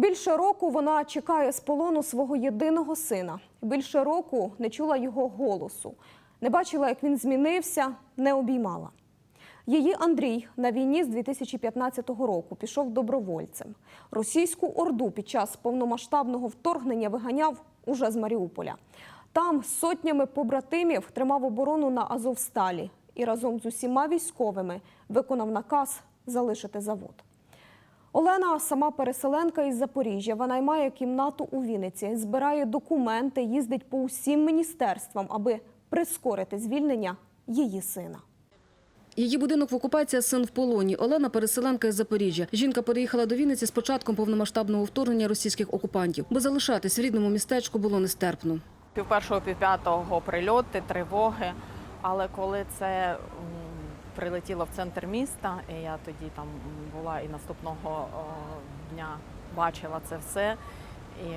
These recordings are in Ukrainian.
Більше року вона чекає з полону свого єдиного сина. Більше року не чула його голосу, не бачила, як він змінився, не обіймала. Її Андрій на війні з 2015 року пішов добровольцем. Російську орду під час повномасштабного вторгнення виганяв уже з Маріуполя. Там сотнями побратимів тримав оборону на Азовсталі і разом з усіма військовими виконав наказ залишити завод. Олена сама переселенка із Запоріжжя. Вона й має кімнату у Вінниці, збирає документи, їздить по усім міністерствам, аби прискорити звільнення її сина. Її будинок в окупації, син в полоні. Олена – переселенка із Запоріжжя. Жінка переїхала до Вінниці з початком повномасштабного вторгнення російських окупантів, бо залишатись в рідному містечку було нестерпно. пів першого, пів п'ятого прильоти, тривоги. Але коли це м, прилетіло в центр міста, і я тоді там була і наступного дня бачила це все. І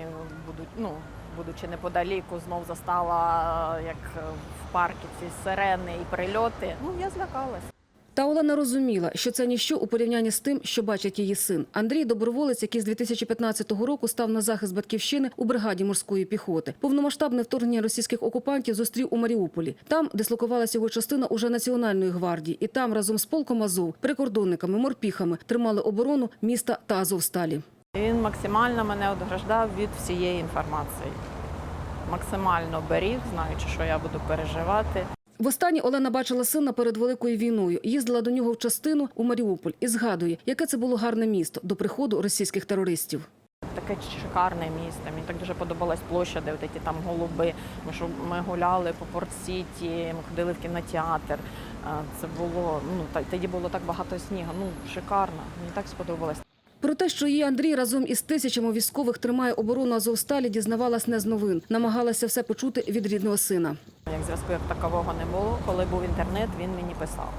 будуть, ну, будучи неподаліку, знов застала як в парку ці сирени і прильоти. Ну я злякалась. Та Олена розуміла, що це ніщо у порівнянні з тим, що бачить її син. Андрій – доброволець, який з 2015 року став на захист батьківщини у бригаді морської піхоти. Повномасштабне вторгнення російських окупантів зустрів у Маріуполі. Там дислокувалася його частина уже Національної гвардії. І там разом з полком Азов, прикордонниками, морпіхами тримали оборону міста та Азовсталі. Він максимально мене ограждав від всієї інформації. Максимально беріг, знаючи, що я буду переживати. Востаннє Олена бачила сина перед великою війною. Їздила до нього в частину у Маріуполь і згадує, яке це було гарне місто до приходу російських терористів. Таке шикарне місто. Мені так дуже подобалась площа, де ті там голуби. Ми що ми гуляли по Порт-Сіті, ми ходили в кінотеатр. Е, Це було ну тоді було так багато снігу. Ну шикарно. Мені так сподобалось. Про те, що її Андрій разом із тисячами військових тримає оборону Азовсталі, дізнавалась не з новин. Намагалася все почути від рідного сина. Як зв'язку як такового не було. Коли був інтернет, він мені писав.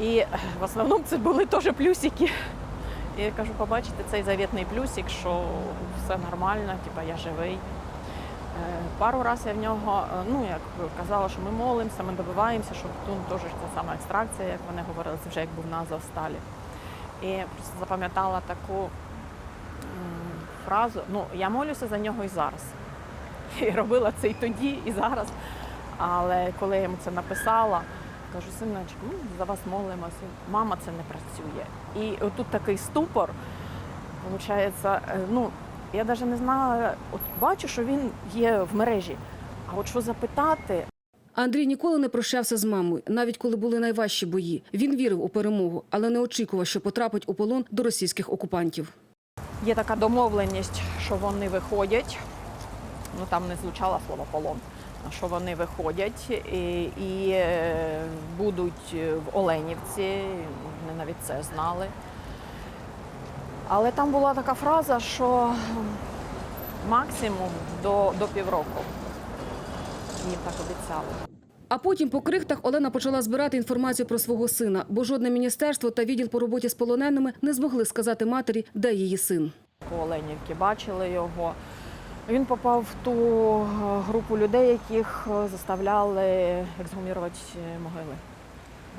І в основному це були теж плюсики. Я кажу, побачите цей завітний плюсик, що все нормально, типа я живий. Е, Пару разів я в нього, е, ну як казала, що ми молимося, ми добиваємося, щоб тут теж ця сама екстракція, як вони говорили, це вже як був на Азовсталі. І просто запам'ятала таку фразу. Ну, я молюся за нього і зараз. І робила це і тоді, і зараз. Але коли я йому це написала, кажу, синочку, ну, за вас молимося. Мама це не працює. І отут такий ступор, виходить, ну, я навіть не знала, от бачу, що він є в мережі. А от що запитати, Андрій ніколи не прощався з мамою, навіть коли були найважчі бої. Він вірив у перемогу, але не очікував, що потрапить у полон до російських окупантів. Є така домовленість, що вони виходять. Ну там не звучало слово полон. Що вони виходять і, і е, будуть в Оленівці. Вони навіть це знали. Але там була така фраза, що максимум до, до півроку. Їм так обіцяли. А потім по крихтах Олена почала збирати інформацію про свого сина, бо жодне міністерство та відділ по роботі з полоненими не змогли сказати матері, де її син. по Оленівці бачили його. Він попав в ту е, групу людей, яких е, заставляли ексгумірувати могили.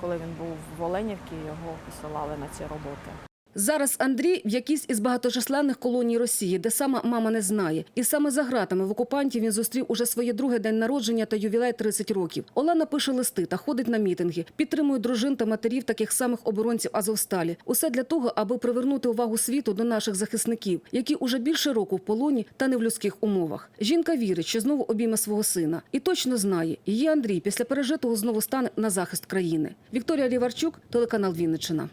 Коли він був в Оленівці, його посилали на ці роботи. Зараз Андрій в якійсь із багаточисленних колоній Росії, де сама мама не знає. І саме за ґратами в окупантів він зустрів уже своє друге день народження та ювілей 30 років. Олена пише листи та ходить на мітинги, підтримує дружин та матерів таких самих оборонців Азовсталі. Усе для того, аби привернути увагу світу до наших захисників, які уже більше року в полоні та не в людських умовах. Жінка вірить, що знову обійме свого сина, і точно знає, її Андрій після пережитого знову стане на захист країни. Вікторія Ріварчук, телеканал Вінниччина.